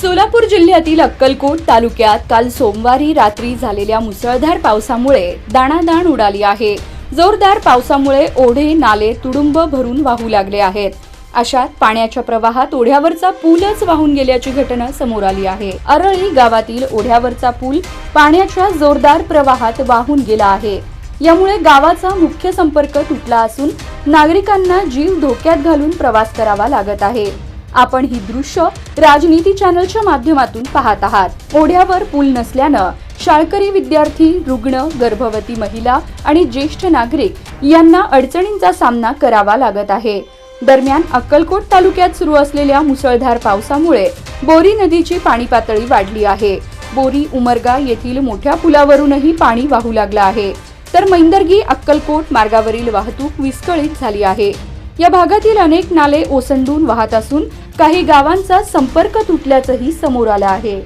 सोलापूर जिल्ह्यातील अक्कलकोट तालुक्यात काल सोमवारी रात्री झालेल्या मुसळधार पावसामुळे दाणादाण उडाली आहे. जोरदार पावसामुळे ओढे नाले तुडुंब भरून वाहू लागले आहेत. अशात पाण्याच्या प्रवाहात ओढ्यावरचा पूलच वाहून गेल्याची घटना समोर आली आहे. अरळी गावातील ओढ्यावरचा पूल पाण्याच्या जोरदार प्रवाहात वाहून गेला आहे. यामुळे गावाचा मुख्य संपर्क तुटला असून नागरिकांना जीव धोक्यात घालून प्रवास करावा लागत आहे. आपण ही दृश्य राजनीती चॅनलच्या माध्यमातून पाहत आहात. ओढ्यावर पूल नसल्यानं शाळकरी विद्यार्थी रुग्ण गर्भवती महिला आणि ज्येष्ठ नागरिक यांना अडचणींचा सामना करावा लागत आहे. दरम्यान अक्कलकोट तालुक्यात सुरू असलेल्या मुसळधार पावसामुळे बोरी नदीची पाणी पातळी वाढली आहे. बोरी उमरगा येथील मोठ्या पुलावरूनही पाणी वाहू लागलं आहे. तर मैंदर्गी अक्कलकोट मार्गावरील वाहतूक विस्कळीत झाली आहे. या भागातील अनेक नाले ओसंडून वाहत असून काही गावांचा संपर्क तुटल्याचंही समोर आलं आहे.